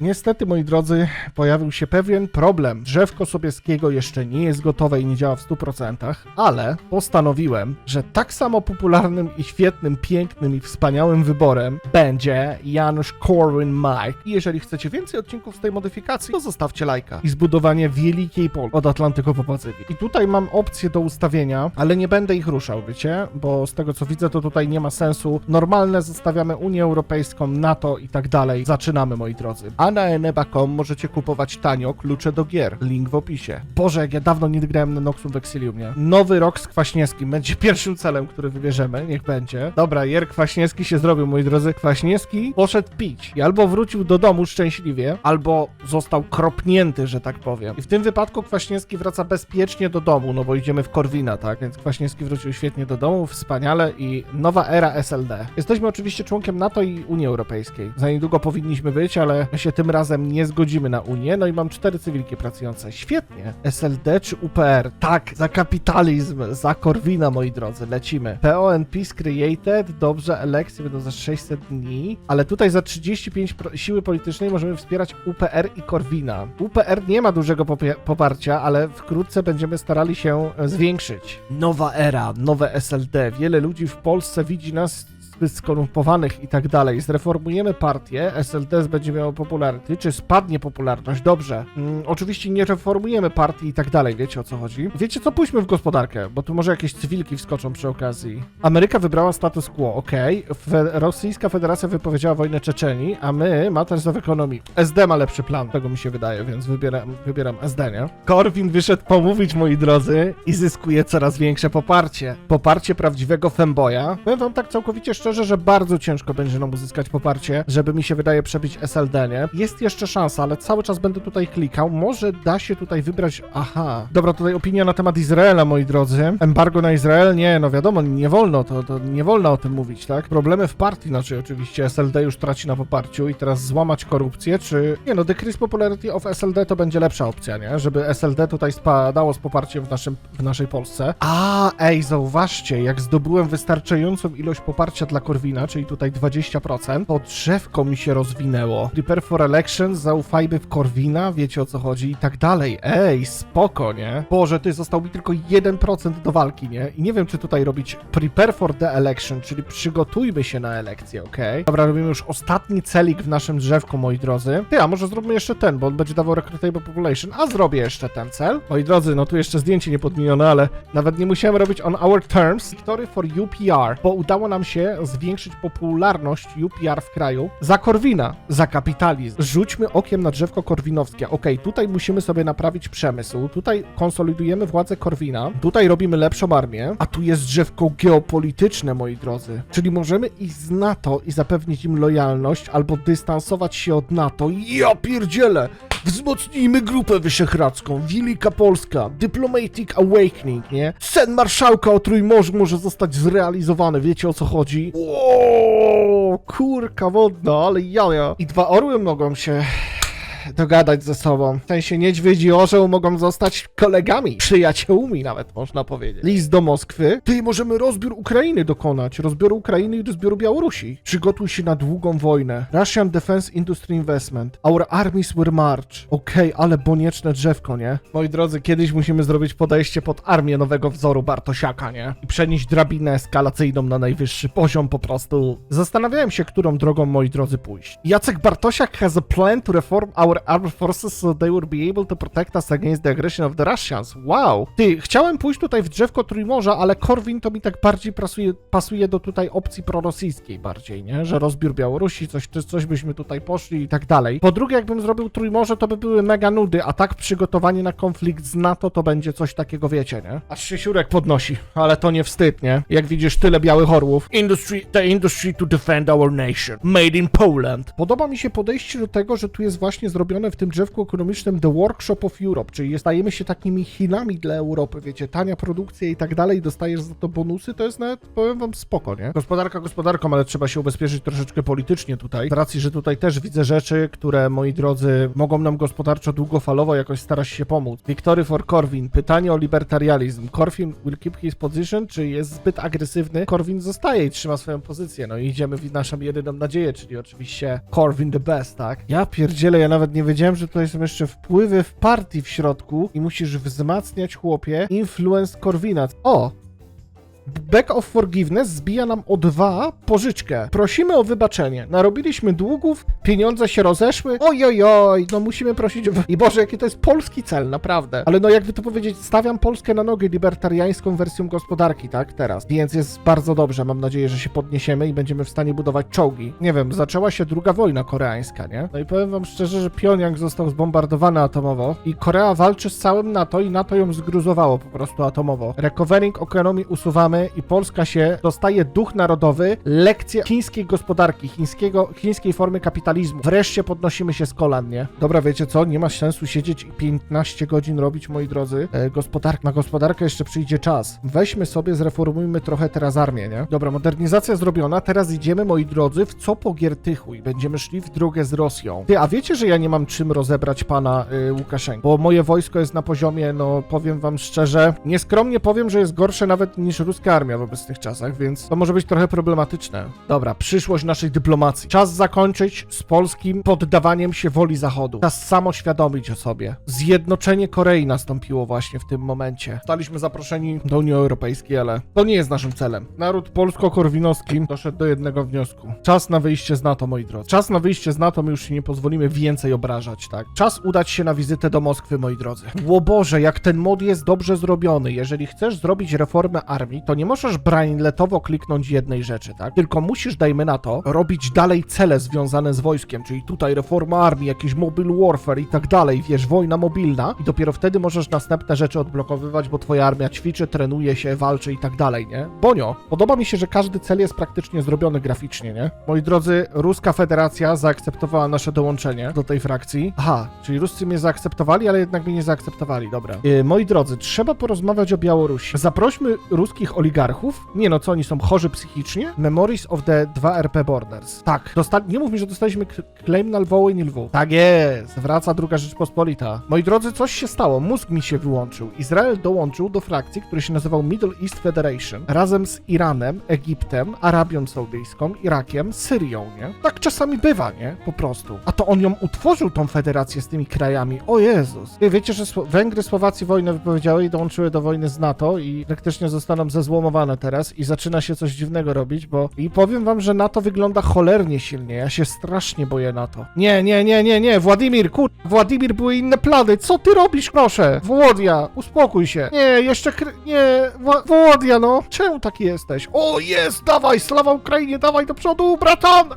Niestety, moi drodzy, pojawił się pewien problem. Drzewko Sobieskiego jeszcze nie jest gotowe i nie działa w 100%, ale postanowiłem, że tak samo popularnym i świetnym, pięknym i wspaniałym wyborem będzie Janusz Korwin-Mike. I jeżeli chcecie więcej odcinków z tej modyfikacji, to zostawcie lajka. I zbudowanie wielkiej Polski od Atlantyku po Pacyfik. I tutaj mam opcje do ustawienia, ale nie będę ich ruszał, wiecie? Bo z tego co widzę, to tutaj nie ma sensu. Normalne zostawiamy Unię Europejską, NATO i tak dalej. Zaczynamy, moi drodzy. A na eneba.com możecie kupować tanio klucze do gier. Link w opisie. Boże, jak ja dawno nie grałem na Noxum Vexilium, nie? Nowy rok z Kwaśniewskim będzie pierwszym celem, który wybierzemy. Niech będzie. Dobra, Jer Kwaśniewski się zrobił, moi drodzy. Kwaśniewski poszedł pić. I albo wrócił do domu szczęśliwie, albo został kropnięty, że tak powiem. I w tym wypadku Kwaśniewski wraca bezpiecznie do domu, no bo idziemy w Korwina, tak? Więc Kwaśniewski wrócił świetnie do domu, wspaniale i nowa era SLD. Jesteśmy oczywiście członkiem NATO i Unii Europejskiej. Za niedługo powinniśmy być, ale my się tym razem nie zgodzimy na Unię, no i mam cztery cywilki pracujące. Świetnie. SLD czy UPR? Tak, za kapitalizm, za Korwina, moi drodzy, lecimy. PON Peace Created, dobrze, elekcje będą za 600 dni, ale tutaj za 35 pro- siły politycznej możemy wspierać UPR i Korwina. UPR nie ma dużego poparcia, ale wkrótce będziemy starali się e, zwiększyć. Nowa era, nowe SLD. Wiele ludzi w Polsce widzi nas zbyt skorumpowanych i tak dalej. Zreformujemy partię, SLD będzie miało popularity, czy spadnie popularność? Dobrze. Mm, oczywiście nie reformujemy partii i tak dalej, wiecie o co chodzi. Wiecie co, pójdźmy w gospodarkę, bo tu może jakieś cywilki wskoczą przy okazji. Ameryka wybrała status quo, okej. Fe- Rosyjska Federacja wypowiedziała wojnę Czeczenii, a my Matters of Economy. SD ma lepszy plan, tego mi się wydaje, więc wybieram, wybieram SD, nie? Korwin wyszedł pomówić, moi drodzy, i zyskuje coraz większe poparcie. Poparcie prawdziwego femboya. Powiem wam tak całkowicie szczerze, że bardzo ciężko będzie nam uzyskać poparcie, żeby mi się wydaje przebić SLD, nie? Jest jeszcze szansa, ale cały czas będę tutaj klikał. Może da się tutaj wybrać... Aha. Dobra, tutaj opinia na temat Izraela, moi drodzy. Embargo na Izrael? Nie, no wiadomo, nie wolno, to, to nie wolno o tym mówić, tak? Problemy w partii, znaczy oczywiście SLD już traci na poparciu i teraz złamać korupcję, czy... Nie no, decrease popularity of SLD to będzie lepsza opcja, nie? Żeby SLD tutaj spadało z poparciem w, naszym, w naszej Polsce. A, ej, zauważcie, jak zdobyłem wystarczającą ilość poparcia dla Korwina, czyli tutaj 20%, to drzewko mi się rozwinęło. Prepare for elections, zaufajmy w Korwina, wiecie o co chodzi i tak dalej. Ej, spoko, nie? Boże, ty został mi tylko 1% do walki, nie? I nie wiem, czy tutaj robić prepare for the election, czyli przygotujmy się na elekcję, okej? Dobra, robimy już ostatni celik w naszym drzewku, moi drodzy. Ty, a może zróbmy jeszcze ten, bo on będzie dawał recruitable population, a zrobię jeszcze ten cel. Moi drodzy, no tu jeszcze zdjęcie niepodmienione, ale nawet nie musiałem robić on our terms. Victory for UPR, bo udało nam się zwiększyć popularność UPR w kraju za Korwina, za kapitalizm. Rzućmy okiem na drzewko korwinowskie. Okej, tutaj musimy sobie naprawić przemysł, tutaj konsolidujemy władzę Korwina, tutaj robimy lepszą armię, a tu jest drzewko geopolityczne, moi drodzy. Czyli możemy iść z NATO i zapewnić im lojalność, albo dystansować się od NATO. Ja pierdzielę! Wzmocnijmy grupę wyszehradzką, Wielka Polska, Diplomatic Awakening, nie? Sen marszałka o Trójmorzu może zostać zrealizowany, wiecie o co chodzi? O, kurka wodna, ale jaja. I dwa orły mogą się dogadać ze sobą. W sensie niedźwiedź i orzeł mogą zostać kolegami, przyjaciółmi nawet można powiedzieć. List do Moskwy. Ty, możemy rozbiór Ukrainy dokonać. Rozbioru Ukrainy i rozbioru Białorusi. Przygotuj się na długą wojnę. Russian Defense Industry Investment. Our armies will march. Okej, ale bonieczne drzewko, nie? Moi drodzy, kiedyś musimy zrobić podejście pod armię nowego wzoru Bartosiaka, nie? I przenieść drabinę eskalacyjną na najwyższy poziom po prostu. Zastanawiałem się, którą drogą, moi drodzy, pójść. Jacek Bartosiak has a plan to reform our armed forces so they will be able to protect us against the aggression of the Russians. Wow! Ty, chciałem pójść tutaj w drzewko Trójmorza, ale Korwin to mi tak bardziej pasuje, pasuje do tutaj opcji prorosyjskiej bardziej, nie? Że rozbiór Białorusi, coś, coś byśmy tutaj poszli i tak dalej. Po drugie, jakbym zrobił Trójmorze, to by były mega nudy, a tak przygotowanie na konflikt z NATO to będzie coś takiego, wiecie, nie? Aż się siurek podnosi, ale to nie wstyd, nie? Jak widzisz tyle białych orłów. Industry, the industry to defend our nation. Made in Poland. Podoba mi się podejście do tego, że tu jest właśnie zrobione zrobione w tym drzewku ekonomicznym The Workshop of Europe, czyli stajemy się takimi Chinami dla Europy, wiecie, tania produkcja i tak dalej, dostajesz za to bonusy, to jest nawet, powiem wam, spoko, nie? Gospodarka gospodarką, ale trzeba się ubezpieczyć troszeczkę politycznie tutaj, z racji, że tutaj też widzę rzeczy, które, moi drodzy, mogą nam gospodarczo długofalowo jakoś starać się pomóc. Victory for Corwin, pytanie o libertarianizm. Corwin will keep his position, czy jest zbyt agresywny? Corwin zostaje i trzyma swoją pozycję, no i idziemy w naszą jedyną nadzieję, czyli oczywiście Corwin the best, tak? Ja pierdzielę, ja nawet nie wiedziałem, że to są jeszcze wpływy w partii w środku i musisz wzmacniać, chłopie, influence Corwina. O! Back of Forgiveness zbija nam o dwa pożyczkę. Prosimy o wybaczenie. Narobiliśmy długów, pieniądze się rozeszły. Oj, oj, no musimy prosić I Boże, jaki to jest polski cel, naprawdę. Ale no jakby to powiedzieć, stawiam Polskę na nogę libertariańską wersją gospodarki, tak? Teraz. Więc jest bardzo dobrze. Mam nadzieję, że się podniesiemy i będziemy w stanie budować czołgi. Nie wiem, zaczęła się druga wojna koreańska, nie? No i powiem wam szczerze, że Pjoniang został zbombardowany atomowo i Korea walczy z całym NATO i NATO ją zgruzowało po prostu atomowo. Recovering economy usuwamy i Polska się dostaje duch narodowy, lekcje chińskiej gospodarki, chińskiego, chińskiej formy kapitalizmu. Wreszcie podnosimy się z kolan, nie? Dobra, wiecie co? Nie ma sensu siedzieć i 15 godzin robić, moi drodzy. E, gospodarka, na gospodarkę jeszcze przyjdzie czas. Weźmy sobie, zreformujmy trochę teraz armię, nie? Dobra, modernizacja zrobiona, teraz idziemy, moi drodzy, w co po Giertychu i będziemy szli w drogę z Rosją. Ty, a wiecie, że ja nie mam czym rozebrać pana y? Bo moje wojsko jest na poziomie, no powiem wam szczerze, nieskromnie powiem, że jest gorsze nawet niż ruska armia w obecnych czasach, więc to może być trochę problematyczne. Dobra, przyszłość naszej dyplomacji. Czas zakończyć z polskim poddawaniem się woli Zachodu. Czas samoświadomić o sobie. Zjednoczenie Korei nastąpiło właśnie w tym momencie. Zostaliśmy zaproszeni do Unii Europejskiej, ale to nie jest naszym celem. Naród polsko-korwinowski doszedł do jednego wniosku. Czas na wyjście z NATO, moi drodzy. Czas na wyjście z NATO, my już się nie pozwolimy więcej obrażać, tak? Czas udać się na wizytę do Moskwy, moi drodzy. Ło Boże, jak ten mod jest dobrze zrobiony. Jeżeli chcesz zrobić reformę armii, to nie możesz brainletowo kliknąć jednej rzeczy, tak? Tylko musisz, dajmy na to, robić dalej cele związane z wojskiem, czyli tutaj reforma armii, jakiś mobile warfare i tak dalej, wiesz, wojna mobilna i dopiero wtedy możesz następne rzeczy odblokowywać, bo twoja armia ćwiczy, trenuje się, walczy i tak dalej, nie? Bonio, podoba mi się, że każdy cel jest praktycznie zrobiony graficznie, nie? Moi drodzy, Ruska Federacja zaakceptowała nasze dołączenie do tej frakcji. Aha, czyli Ruscy mnie zaakceptowali, ale jednak mnie nie zaakceptowali, dobra. Yy, moi drodzy, trzeba porozmawiać o Białorusi. Zaprośmy ruskich oligarchów. Nie no, co oni są chorzy psychicznie? Memories of the 2RP Borders. Tak, nie mów mi, że dostaliśmy claim na Lwowy i Lwów. Tak jest, wraca druga Rzeczpospolita. Moi drodzy, coś się stało, mózg mi się wyłączył. Izrael dołączył do frakcji, który się nazywał Middle East Federation, razem z Iranem, Egiptem, Arabią Saudyjską, Irakiem, Syrią, nie? Tak czasami bywa, nie? Po prostu. A to on ją utworzył, tą federację z tymi krajami. O Jezus. Wie- Wiecie, że Sło- Węgry, Słowacji wojnę wypowiedziały i dołączyły do wojny z NATO i praktycznie zostaną zezłomowane teraz i zaczyna się coś dziwnego robić, bo i powiem wam, że NATO wygląda cholernie silnie. Ja się strasznie boję NATO. Nie, nie, nie, nie, nie, Władimir, kur... Władimir, były inne plany. Co ty robisz, proszę? Włodia, uspokój się. Nie, jeszcze. Nie, Wła- Włodia, no. Czemu taki jesteś? O, jest, dawaj, slawa Ukrainie, dawaj do przodu, bratan!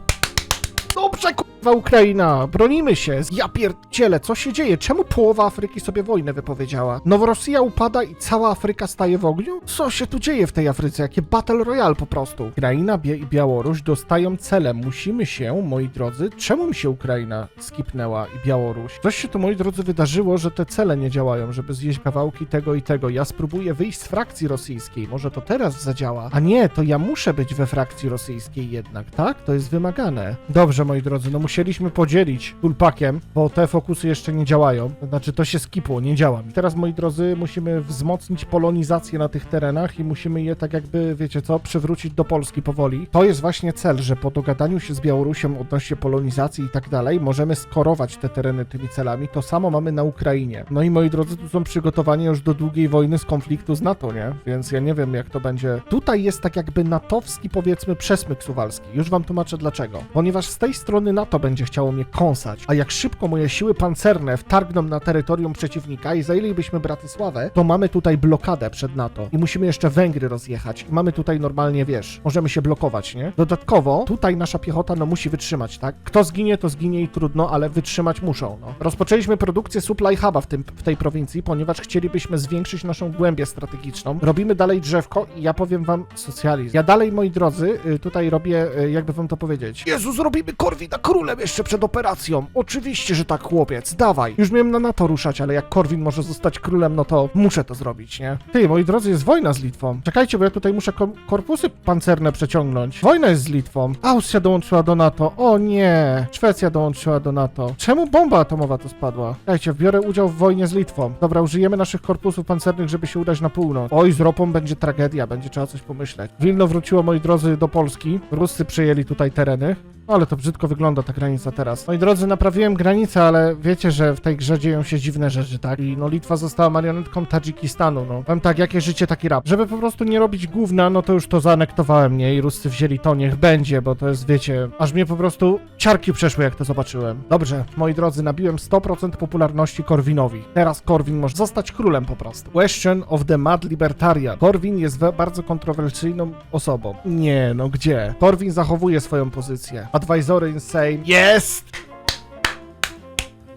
Dobrze, kurwa Ukraina, bronimy się. Ja pierdzielę, co się dzieje? Czemu połowa Afryki sobie wojnę wypowiedziała? Noworosyja upada i cała Afryka staje w ogniu? Co się tu dzieje w tej Afryce? Jakie battle royale po prostu? Ukraina Bie- i Białoruś dostają cele. Musimy się, moi drodzy, czemu mi się Ukraina skipnęła i Białoruś? Coś się tu, moi drodzy, wydarzyło, że te cele nie działają, żeby zjeść kawałki tego i tego. Ja spróbuję wyjść z frakcji rosyjskiej. Może to teraz zadziała. A nie, to ja muszę być we frakcji rosyjskiej jednak, tak? To jest wymagane. Dobrze, moi drodzy, no musieliśmy podzielić tulpakiem, bo te fokusy jeszcze nie działają. Znaczy, to się skipło, nie działa. I teraz, moi drodzy, musimy wzmocnić polonizację na tych terenach i musimy je tak jakby, wiecie co, przywrócić do Polski powoli. To jest właśnie cel, że po dogadaniu się z Białorusią odnośnie polonizacji i tak dalej, możemy skorować te tereny tymi celami. To samo mamy na Ukrainie. No i moi drodzy, tu są przygotowania już do długiej wojny z konfliktu z NATO, nie? Więc ja nie wiem, jak to będzie. Tutaj jest tak jakby natowski, powiedzmy, przesmyk suwalski. Już wam tłumaczę dlaczego. Ponieważ z tej strony NATO będzie chciało mnie kąsać, a jak szybko moje siły pancerne wtargną na terytorium przeciwnika i zajęlibyśmy Bratysławę, to mamy tutaj blokadę przed NATO i musimy jeszcze Węgry rozjechać i mamy tutaj normalnie, wiesz, możemy się blokować, nie? Dodatkowo tutaj nasza piechota no musi wytrzymać, tak? Kto zginie, to zginie i trudno, ale wytrzymać muszą, no. Rozpoczęliśmy produkcję supply huba w, tym, w tej prowincji, ponieważ chcielibyśmy zwiększyć naszą głębię strategiczną. Robimy dalej drzewko i ja powiem wam socjalizm. Ja dalej, moi drodzy, y, tutaj robię, y, jakby wam to powiedzieć. Jezus, robimy Korwina królem! Królem jeszcze przed operacją. Oczywiście, że tak, chłopiec, dawaj. Już miałem na NATO ruszać, ale jak Korwin może zostać królem, no to muszę to zrobić, nie? Ty, moi drodzy, jest wojna z Litwą. Czekajcie, bo ja tutaj muszę ko- korpusy pancerne przeciągnąć. Wojna jest z Litwą. Austria dołączyła do NATO. O nie. Szwecja dołączyła do NATO. Czemu bomba atomowa tu spadła? Czekajcie, biorę udział w wojnie z Litwą. Dobra, użyjemy naszych korpusów pancernych, żeby się udać na północ. Oj, z ropą będzie tragedia, będzie trzeba coś pomyśleć. Wilno wróciło, moi drodzy, do Polski. Ruscy przejęli tutaj tereny. No, Ale to brzydko wygląda ta granica teraz. Moi drodzy, naprawiłem granicę, ale wiecie, że w tej grze dzieją się dziwne rzeczy, tak? I no Litwa została marionetką Tadżykistanu, no. Powiem tak, jakie życie, taki rap. Żeby po prostu nie robić gówna, no to już to zaanektowałem, nie? I Ruscy wzięli to, niech będzie, bo to jest, wiecie, aż mnie po prostu ciarki przeszły, jak to zobaczyłem. Dobrze, moi drodzy, nabiłem 100% popularności Korwinowi. Teraz Korwin może zostać królem po prostu. Question of the Mad Libertarian. Korwin jest bardzo kontrowersyjną osobą. Nie, no gdzie? Korwin zachowuje swoją pozycję. Advisory insane. Jest!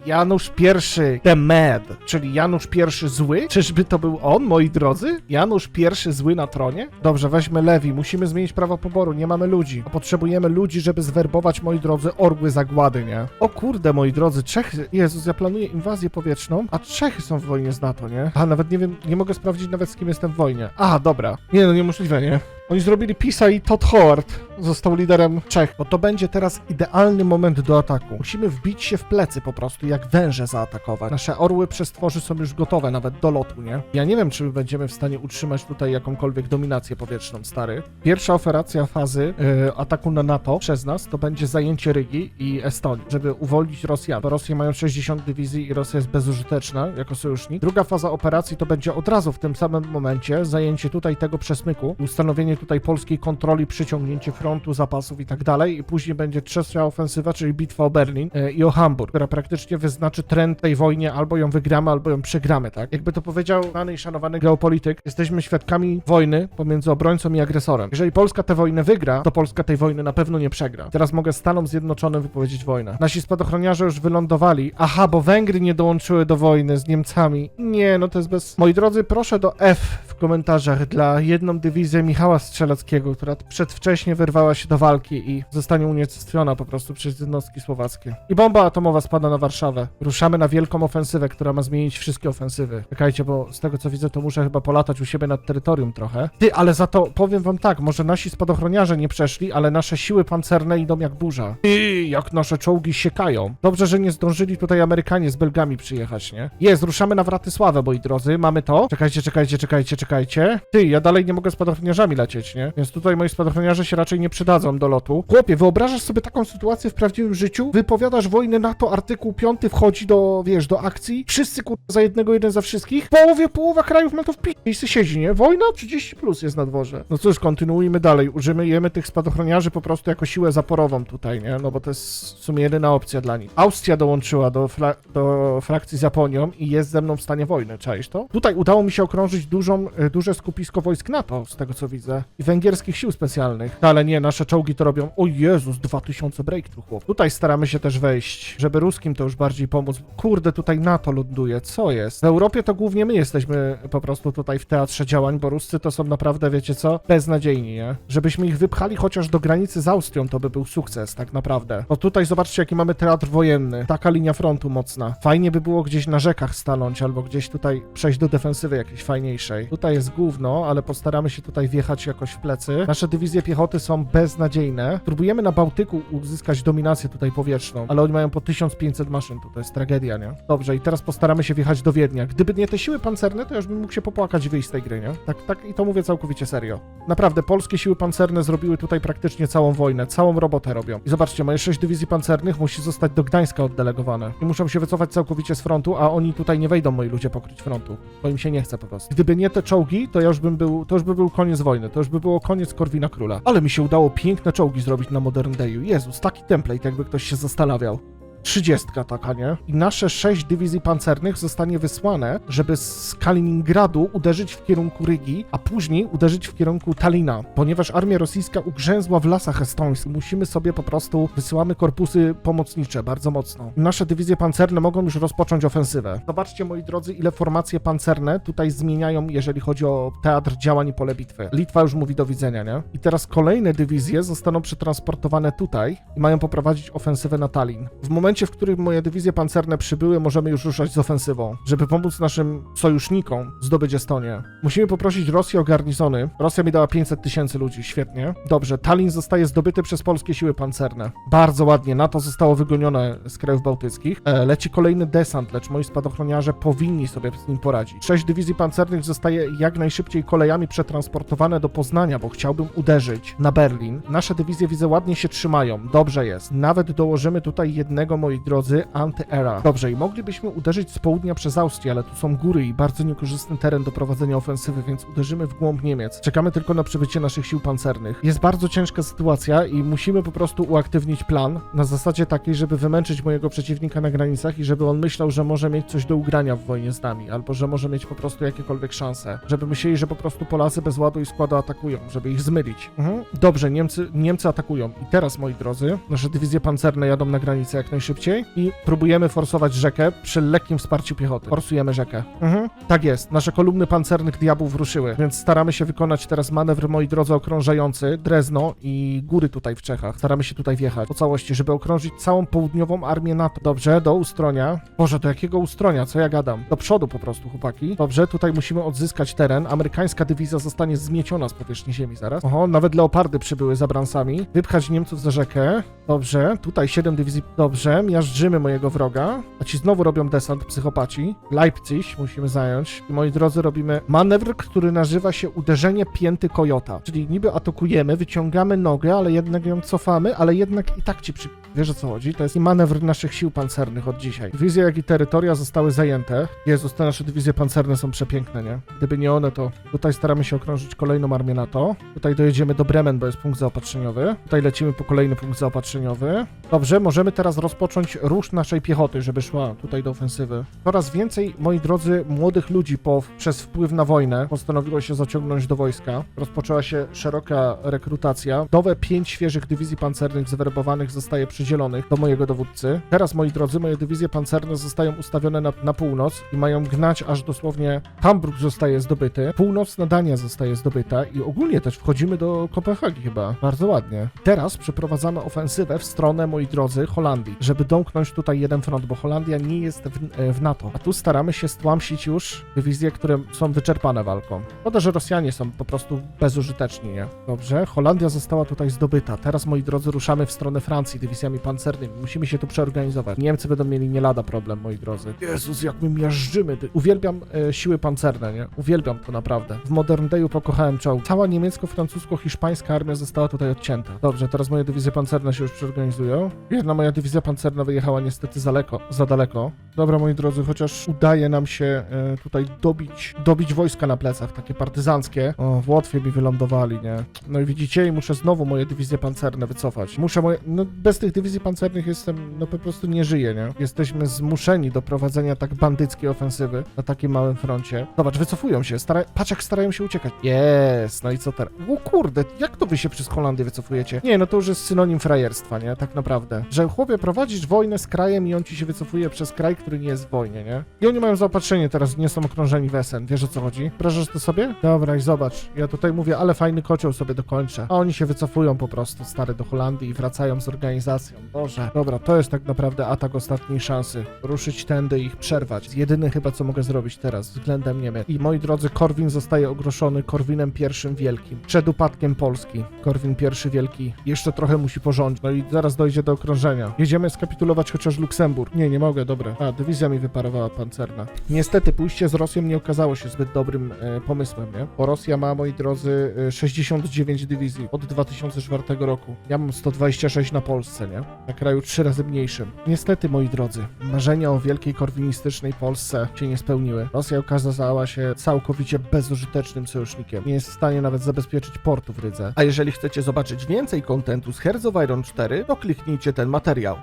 Janusz I, the mad, czyli Janusz I zły? Czyżby to był on, moi drodzy? Janusz I zły na tronie? Dobrze, weźmy Lewi, musimy zmienić prawo poboru, nie mamy ludzi. A Potrzebujemy ludzi, żeby zwerbować, moi drodzy, orły zagłady, nie? O kurde, moi drodzy, Czechy, Jezus, ja planuję inwazję powietrzną, a Czechy są w wojnie z NATO, nie? A, nawet nie wiem, nie mogę sprawdzić nawet z kim jestem w wojnie. A, dobra. Nie no, niemożliwe, nie? Oni zrobili PiSa i Todd Howard został liderem Czech, bo to będzie teraz idealny moment do ataku. Musimy wbić się w plecy po prostu, jak węże zaatakować. Nasze orły przestworzy są już gotowe nawet do lotu, nie? Ja nie wiem, czy my będziemy w stanie utrzymać tutaj jakąkolwiek dominację powietrzną, stary. Pierwsza operacja fazy e, ataku na NATO przez nas to będzie zajęcie Rygi i Estonii, żeby uwolnić Rosjan, bo Rosje mają 60 dywizji i Rosja jest bezużyteczna jako sojusznik. Druga faza operacji to będzie od razu w tym samym momencie zajęcie tutaj tego przesmyku, ustanowienie tutaj polskiej kontroli, przyciągnięcie frontu, zapasów i tak dalej i później będzie trzecia ofensywa, czyli bitwa o Berlin e, i o Hamburg, która praktycznie wyznaczy trend tej wojnie, albo ją wygramy, albo ją przegramy, tak? Jakby to powiedział znany i szanowany geopolityk, jesteśmy świadkami wojny pomiędzy obrońcą i agresorem. Jeżeli Polska tę wojnę wygra, to Polska tej wojny na pewno nie przegra. Teraz mogę Stanom Zjednoczonym wypowiedzieć wojnę. Nasi spadochroniarze już wylądowali. Aha, bo Węgry nie dołączyły do wojny z Niemcami. Nie, no to jest bez... Moi drodzy, proszę do F w komentarzach dla jedną dywizję Michała Strzeleckiego, która przedwcześnie wyrwała się do walki i zostanie unicestwiona po prostu przez jednostki słowackie. I bomba atomowa spada na Warszawę. Ruszamy na wielką ofensywę, która ma zmienić wszystkie ofensywy. Czekajcie, bo z tego co widzę, to muszę chyba polatać u siebie nad terytorium trochę. Ty, ale za to powiem wam tak, może nasi spadochroniarze nie przeszli, ale nasze siły pancerne idą jak burza. Ty, jak nasze czołgi siekają. Dobrze, że nie zdążyli tutaj Amerykanie z Belgami przyjechać, nie? Jest, ruszamy na Wratysławę, moi drodzy, mamy to. Czekajcie, czekajcie, czekajcie, czekajcie. Ty, ja dalej nie mogę spadochroniarzami lecieć, nie? Więc tutaj moi spadochroniarze się raczej nie przydadzą do lotu. Chłopie, wyobrażasz sobie taką sytuację w prawdziwym życiu? Wypowiadasz wojnę NATO, artykuł 5 wchodzi do, wiesz, do akcji. Wszyscy kurwa za jednego, jeden za wszystkich. W połowie, połowa krajów ma to w pi- i siedzi, nie? Wojna 30 plus jest na dworze. No cóż, kontynuujmy dalej. Użyjemy tych spadochroniarzy po prostu jako siłę zaporową tutaj, nie? No bo to jest w sumie jedyna opcja dla nich. Austria dołączyła do, fla- do frakcji z Japonią i jest ze mną w stanie wojny, czaisz to? Tutaj udało mi się okrążyć dużą, e, duże skupisko wojsk NATO, z tego co widzę. I węgierskich sił specjalnych. No, ale nie, nasze czołgi to robią. O Jezus, 2000 breakthrough, chłop. Tutaj staramy się też wejść, żeby ruskim to już bardziej pomóc. Kurde, tutaj NATO ląduje, co jest? W Europie to głównie my jesteśmy po prostu tutaj w teatrze działań, bo Ruscy to są naprawdę, wiecie co, beznadziejni, nie? Żebyśmy ich wypchali chociaż do granicy z Austrią, to by był sukces, tak naprawdę. Bo tutaj zobaczcie, jaki mamy teatr wojenny. Taka linia frontu mocna. Fajnie by było gdzieś na rzekach stanąć, albo gdzieś tutaj przejść do defensywy jakiejś fajniejszej. Tutaj jest gówno, ale postaramy się tutaj wjechać jakoś w plecy. Nasze dywizje piechoty są beznadziejne. Próbujemy na Bałtyku uzyskać dominację tutaj powietrzną, ale oni mają po 1500 maszyn, to, jest tragedia, nie? Dobrze, i teraz postaramy się wjechać do Wiednia. Gdyby nie te siły pancerne, to już bym mógł się popłakać i wyjść z tej gry, nie? Tak, tak, i to mówię całkowicie serio. Naprawdę, polskie siły pancerne zrobiły tutaj praktycznie całą wojnę, całą robotę robią. I zobaczcie, moje 6 dywizji pancernych musi zostać do Gdańska oddelegowane. I muszą się wycofać całkowicie z frontu, a oni tutaj nie wejdą, moi ludzie, pokryć frontu, bo im się nie chce po prostu. Gdyby nie te czołgi, to ja już bym był, to już by był koniec wojny, to już by było koniec Korwina Króla. Ale mi się udało piękne czołgi zrobić na Modern Dayu. Jezus, taki template, jakby ktoś się zastanawiał. 30 taka, nie? I nasze 6 dywizji pancernych zostanie wysłane, żeby z Kaliningradu uderzyć w kierunku Rygi, a później uderzyć w kierunku Talina, ponieważ armia rosyjska ugrzęzła w lasach estońskich. Musimy sobie po prostu, wysyłamy korpusy pomocnicze bardzo mocno. Nasze dywizje pancerne mogą już rozpocząć ofensywę. Zobaczcie, moi drodzy, ile formacje pancerne tutaj zmieniają, jeżeli chodzi o teatr działań i pole bitwy. Litwa już mówi do widzenia, nie? I teraz kolejne dywizje zostaną przetransportowane tutaj i mają poprowadzić ofensywę na Tallin. W momencie, w którym moje dywizje pancerne przybyły, możemy już ruszać z ofensywą, żeby pomóc naszym sojusznikom zdobyć Estonię. Musimy poprosić Rosję o garnizony. Rosja mi dała 500 tysięcy ludzi, świetnie. Dobrze, Tallin zostaje zdobyty przez polskie siły pancerne. Bardzo ładnie, NATO zostało wygonione z krajów bałtyckich. E, leci kolejny desant, lecz moi spadochroniarze powinni sobie z nim poradzić. Sześć dywizji pancernych zostaje jak najszybciej kolejami przetransportowane do Poznania, bo chciałbym uderzyć na Berlin. Nasze dywizje widzę ładnie się trzymają, dobrze jest. Nawet dołożymy tutaj jednego, moi drodzy, anty-era. Dobrze, i moglibyśmy uderzyć z południa przez Austrię, ale tu są góry i bardzo niekorzystny teren do prowadzenia ofensywy, więc uderzymy w głąb Niemiec. Czekamy tylko na przybycie naszych sił pancernych. Jest bardzo ciężka sytuacja i musimy po prostu uaktywnić plan na zasadzie takiej, żeby wymęczyć mojego przeciwnika na granicach i żeby on myślał, że może mieć coś do ugrania w wojnie z nami, albo że może mieć po prostu jakiekolwiek szanse. Żeby myśleli, że po prostu Polacy bez ładu i składu atakują, żeby ich zmylić. Mhm. Dobrze, Niemcy, Niemcy atakują. I teraz, moi drodzy, nasze dywizje pancerne jadą na granicę jak najszybciej i próbujemy forsować rzekę przy lekkim wsparciu piechoty. Forsujemy rzekę. Mhm. Tak jest. Nasze kolumny pancernych diabłów ruszyły, więc staramy się wykonać teraz manewr, moi drodzy, okrążający Drezno i góry tutaj w Czechach. Staramy się tutaj wjechać po całości, żeby okrążyć całą południową armię NATO. Dobrze, do Ustronia. Boże, do jakiego Ustronia? Co ja gadam? Do przodu po prostu, chłopaki. Dobrze, tutaj musimy odzyskać teren. Amerykańska dywizja zostanie zmieciona z powierzchni ziemi zaraz. Oho, nawet leopardy przybyły za bransami. Wypchać Niemców za rzekę. Dobrze, tutaj 7 dywizji. Dobrze, miażdżymy mojego wroga. A ci znowu robią desant psychopaci. Leipzig musimy zająć. I moi drodzy, robimy manewr, który nazywa się uderzenie pięty kojota. Czyli niby atakujemy, wyciągamy nogę, ale jednak ją cofamy, ale jednak i tak ci przy... Wiesz o co chodzi? To jest manewr naszych sił pancernych od dzisiaj. Dywizje, jak i terytoria zostały zajęte. Jezus, te nasze dywizje pancerne są przepiękne, nie? Gdyby nie one, to tutaj staramy się okrążyć kolejną armię NATO. Tutaj dojedziemy do Bremen, bo jest punkt zaopatrzeniowy. Tutaj lecimy po kolejny punkt zaopatrzeniowy. Dobrze, możemy teraz rozpocząć rusz naszej piechoty, żeby szła tutaj do ofensywy. Coraz więcej, moi drodzy, młodych ludzi po, przez wpływ na wojnę postanowiło się zaciągnąć do wojska. Rozpoczęła się szeroka rekrutacja. Nowe pięć świeżych dywizji pancernych zwerbowanych zostaje przydzielonych do mojego dowódcy. Teraz, moi drodzy, moje dywizje pancerne zostają ustawione na, na północ i mają gnać aż dosłownie Hamburg zostaje zdobyty, północna Dania zostaje zdobyta i ogólnie też wchodzimy do Kopenhagi chyba. Bardzo ładnie. Teraz przeprowadzamy ofensywę w stronę, moi drodzy, Holandii, żeby domknąć tutaj jeden front, bo Holandia nie jest w, e, w NATO. A tu staramy się stłamsić już dywizje, które są wyczerpane walką. Szkoda, że Rosjanie są po prostu bezużyteczni, nie? Dobrze, Holandia została tutaj zdobyta. Teraz, moi drodzy, ruszamy w stronę Francji dywizjami pancernymi. Musimy się tu przeorganizować. Niemcy będą mieli nie lada problem, moi drodzy. Jezus, jak my miażdżymy. Uwielbiam e, siły pancerne, nie? Uwielbiam to naprawdę. W Modern Dayu pokochałem czołg. Cała niemiecko-francusko-hiszpańska armia została tutaj odcięta. Dobrze, teraz moje dywizje pancerne się już przeorganizują. Jedna moja dywizja pancerna wyjechała niestety za daleko. Za daleko. Dobra, moi drodzy, chociaż udaje nam się e, tutaj dobić, dobić wojska na plecach, takie partyzanckie. O, w Łotwie mi wylądowali, nie? No i widzicie, i muszę znowu moje dywizje pancerne wycofać. Muszę moje... No bez tych dywizji pancernych jestem, no po prostu nie żyję, nie? Jesteśmy zmuszeni do prowadzenia tak bandyckiej ofensywy na takim małym froncie. Zobacz, wycofują się, stara... patrz jak starają się uciekać. Jest, no i co teraz? O kurde, jak to wy się przez Holandię wycofujecie? Nie, no to już jest synonim frajerstwa, nie? Tak naprawdę. Że chłopie, prowadzisz wojnę z krajem i on ci się wycofuje przez kraj, który nie jest w wojnie, nie? I oni mają zaopatrzenie teraz, nie są okrążeni wesen. Wiesz o co chodzi? Wyobrażasz to sobie? Dobra, i zobacz. Ja tutaj mówię, ale fajny kocioł sobie dokończę. A oni się wycofują po prostu, stary, do Holandii i wracają z organizacją. Boże. Dobra, to jest tak naprawdę atak ostatniej szansy. Ruszyć tędy i ich przerwać. Jedyne chyba, co mogę zrobić teraz względem Niemiec. I moi drodzy, Korwin zostaje ogroszony Korwinem I Wielkim. Przed upadkiem Polski. Korwin I Wielki jeszcze trochę musi porządzić. No i zaraz dojdzie do okrążenia. Jedziemy skapitulować chociaż Luksemburg. Nie, nie mogę, dobra. A, dywizja mi wyparowała pancerna. Niestety, pójście z Rosją nie okazało się zbyt dobrym e, pomysłem, nie? Bo Rosja ma, moi drodzy, e, 69 dywizji od 2004 roku. Ja mam 126 na Polsce, nie? Na kraju trzy razy mniejszym. Niestety, moi drodzy, marzenia o wielkiej korwinistycznej Polsce się nie spełniły. Rosja okazała się całkowicie bezużytecznym sojusznikiem. Nie jest w stanie nawet zabezpieczyć portu w Rydze. A jeżeli chcecie zobaczyć więcej kontentu z Hearts of Iron 4, to kliknijcie ten materiał.